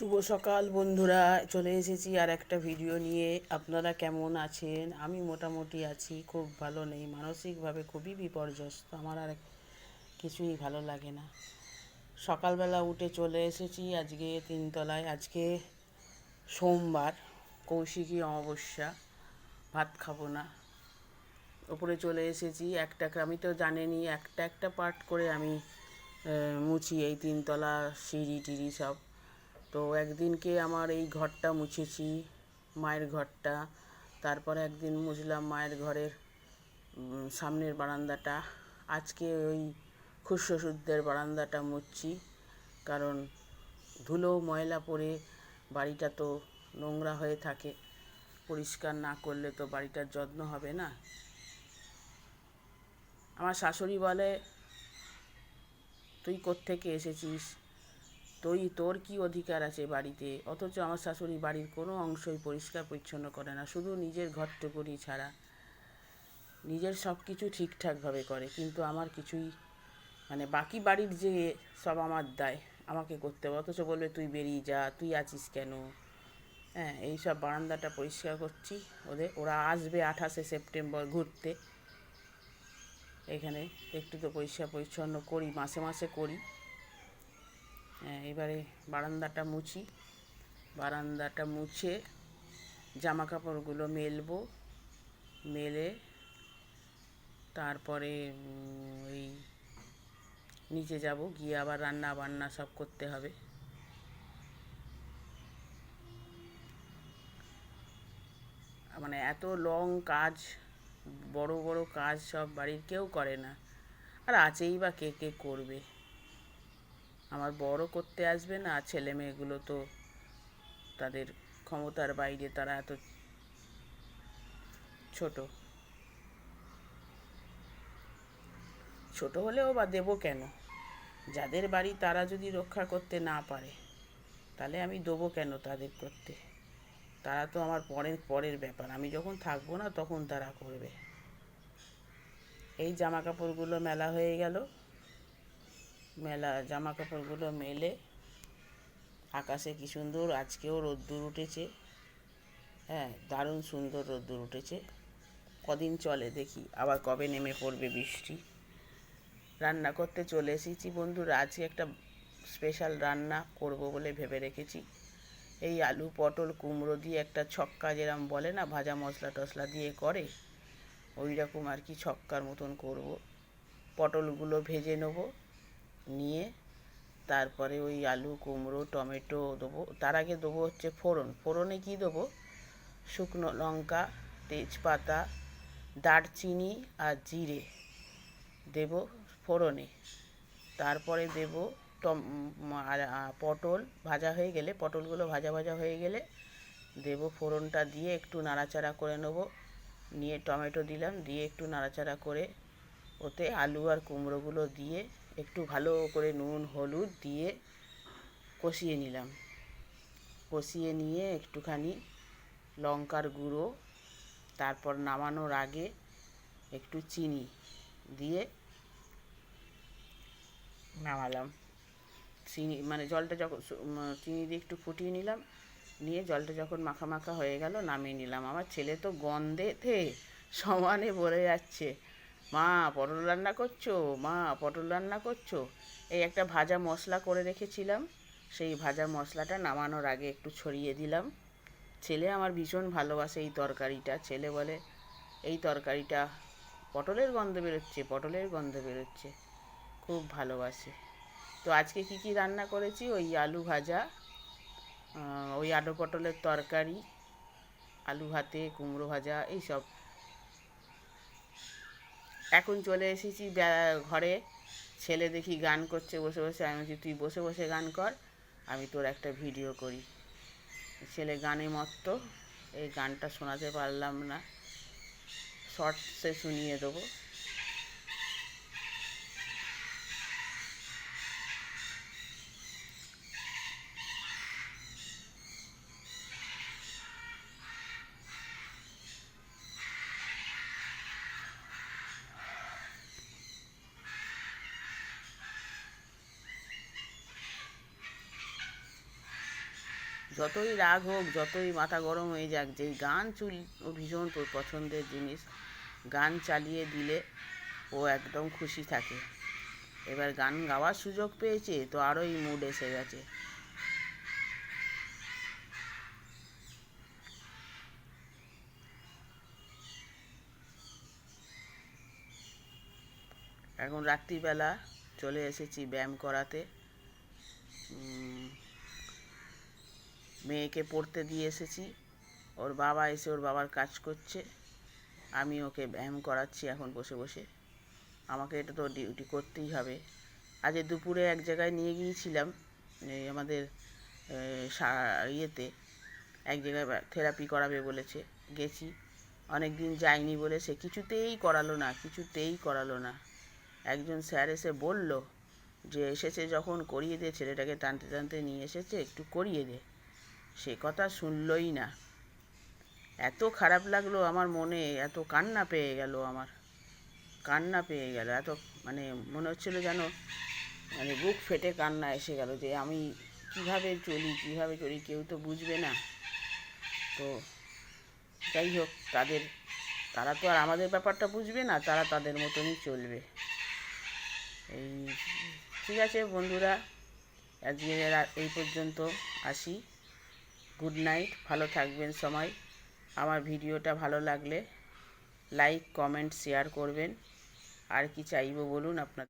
শুভ সকাল বন্ধুরা, চলে এসেছি আর একটা ভিডিও নিয়ে। আপনারা কেমন আছেন? আমি মোটামুটি আছি, খুব ভালো নেই। মানসিকভাবে খুবই বিপর্যস্ত, আমার আর কিছুই ভালো লাগে না। সকালবেলা উঠে চলে এসেছি আজকে তিনতলায়। আজকে সোমবার, কৌশিকী অমাবস্যা, ভাত খাব না। ওপরে চলে এসেছি, একটা আমি তো জানেনি, একটা একটা পার্ট করে আমি মুছি এই তিনতলা সিঁড়ি টিড়ি সব। তো একদিনকে আমার এই ঘরটা মুছেছি, মায়ের ঘরটা। তারপরে একদিন মুছলাম মায়ের ঘরের সামনের বারান্দাটা। আজকে ওই খুশ্বশুদ্ধের বারান্দাটা মুছছি, কারণ ধুলো, ময়লা পড়ে বাড়িটা তো নোংরা হয়ে থাকে। পরিষ্কার না করলে তো বাড়িটার যত্ন হবে না। আমার শাশুড়ি বলে, তুই কোত্থেকে এসেছিস? তুই, তোর কি অধিকার আছে বাড়িতে? অথচ আমার শাশুড়ি বাড়ির কোনো অংশই পরিষ্কার পরিচ্ছন্ন করে না, শুধু নিজের ঘরটুকুনি ছাড়া। নিজের সব কিছু ঠিকঠাকভাবে করে, কিন্তু আমার কিছুই মানে বাকি বাড়ির যে সব আমার দায়, আমাকে করতে হবে। অথচ বলবে, তুই বেরিয়ে যা, তুই আছিস কেন? হ্যাঁ এই সব বারান্দাটা পরিষ্কার করছি। ওদের, ওরা আসবে আঠাশে সেপ্টেম্বর ঘুরতে। এখানে একটু তো পরিষ্কার পরিচ্ছন্ন করি, মাসে মাসে করি। এবারে বারান্দাটা মুছি। বারান্দাটা মুছে জামা কাপড়গুলো মেলবো। মেলে তারপরে ওই নিচে যাব, গিয়ে আবার রান্না বান্না সব করতে হবে। মানে এত লং কাজ, বড় বড় কাজ সব বাড়ির কেউ করে না। আর আছেই বা কে কে করবে? আমার বড় করতে আসবে না, আর ছেলে মেয়েগুলো তো তাদের ক্ষমতার বাইরে, তারা এত ছোট। ছোট হলেও বা দেবো কেন? যাদের বাড়ি তারা যদি রক্ষা করতে না পারে, তাহলে আমি দেবো কেন তাদের করতে? তারা তো আমার পরের পরের ব্যাপার। আমি যখন থাকব না, তখন তারা করবে। এই জামা কাপড়গুলো মেলা হয়ে গেল। মেলা জামা কাপড়গুলো মেলে। আকাশে কি সুন্দর, আজকেও রোদ্দুর উঠেছে। হ্যাঁ দারুণ সুন্দর রোদ্দুর উঠেছে। কদিন চলে দেখি, আবার কবে নেমে পড়বে বৃষ্টি। রান্না করতে চলে এসেছি বন্ধুরা, আজকে একটা স্পেশাল রান্না করব বলে ভেবে রেখেছি। এই আলু, পটল, কুমড়ো দিয়ে একটা ছক্কা যেরম বলে না, ভাজা মশলা টশলা দিয়ে করে ওই রকম আর কি ছক্কার মতন করব। পটলগুলো ভেজে নেব। নিয়ে তারপরে ওই আলু, কুমড়ো, টমেটো দেবো। তার আগে দেবো হচ্ছে ফোড়ন। ফোড়নে কী দেবো? শুকনো লঙ্কা, তেজপাতা, দারচিনি আর জিরে দেব ফোড়নে। তারপরে দেব টম আর পটল ভাজা হয়ে গেলে, পটলগুলো ভাজা ভাজা হয়ে গেলে দেব ফোড়নটা দিয়ে একটু নাড়াচাড়া করে নেব। নিয়ে টমেটো দিলাম, দিয়ে একটু নাড়াচাড়া করে ওতে আলু আর কুমড়োগুলো দিয়ে একটু ভালো করে নুন, হলুদ দিয়ে কষিয়ে নিলাম। কষিয়ে নিয়ে একটুখানি লঙ্কার গুঁড়ো, তারপর নামানোর আগে একটু চিনি দিয়ে নামালাম। চিনি মানে জলটা যখন চিনি দিয়ে একটু ফুটিয়ে নিলাম, নিয়ে জলটা যখন মাখা মাখা হয়ে গেল, নামিয়ে নিলাম। আমার ছেলে তো গন্ধেতে সমানে বলে যাচ্ছে। মা, পটল রান্না করছ? মা, পটল রান্না করছ? এই একটা ভাজা মশলা করে রেখেছিলাম। সেই ভাজা মশলাটা নামানোর আগে একটু ছড়িয়ে দিলাম। ছেলে আমার ভীষণ ভালোবাসে এই তরকারিটা। ছেলে বলে, এই তরকারিটা পটলের গন্ধ বেরোচ্ছে, পটলের গন্ধ বেরোচ্ছে। খুব ভালোবাসে। তো আজকে কি কি রান্না করেছি? ওই আলু ভাজা ওই আলু পটলের তরকারি, আলু ভাতে, কুমড়ো ভাজা, এইসব। এখন চলে এসেছি ঘরে। ছেলে দেখি গান করছে, বসে বসে। আমি বলছি, তুই বসে বসে গান কর, আমি তোর একটা ভিডিও করি। ছেলে গানে মত্ত, এই গানটা শোনাতে পারলাম না। শর্টসে শুনিয়ে দেবো। যতই রাগ হোক, যতই মাথা গরম হয়ে যাক, যেই গান চুল ও ভীষণ পছন্দের জিনিস, গান চালিয়ে দিলে ও একদম খুশি থাকে। এবার গান গাওয়ার সুযোগ পেয়েছে, তো আরোই মুড এসে গেছে। এখন রাত্রিবেলা চলে এসেছি ব্যায়াম করাতে। মেয়েকে পড়তে দিয়ে এসেছি। ওর বাবা এসে ওর বাবার কাজ করছে। আমি ওকে ব্যায়াম করাচ্ছি এখন বসে বসে। আমাকে এটা তো ডিউটি করতেই হবে। আজ দুপুরে এক জায়গায় নিয়ে গিয়েছিলাম, এই আমাদের ইয়েতে। এক জায়গায় থেরাপি করাবে বলেছে। গেছি। অনেক দিন যাইনি বলে সে কিছুতেই করালো না, কিছুতেই করালো না। একজন স্যার এসে বলল যে, এসেছে যখন করিয়ে দে, ছেলেটাকে টানতে টানতে নিয়ে এসেছে, একটু করিয়ে দে। সে কথা শুনলই না। এত খারাপ লাগল আমার মনে, এত কান্না পেয়ে গেল আমার। কান্না পেয়ে গেল, এত মানে মনে হচ্ছিল যেন মানে বুক ফেটে কান্না এসে গেল যে আমি কীভাবে চলি কীভাবে চলি কেউ তো বুঝবে না। তো যাই হোক, তাদের, তারা তো আর আমাদের ব্যাপারটা বুঝবে না, তারা তাদের মতনই চলবে। এই, ঠিক আছে বন্ধুরা আজকে এই পর্যন্ত আসি। গুড নাইট, ভালো থাকবেন সবাই। আমার ভিডিওটা ভালো লাগলে লাইক, কমেন্ট, শেয়ার করবেন। আর কি চাইব বলুন আপনার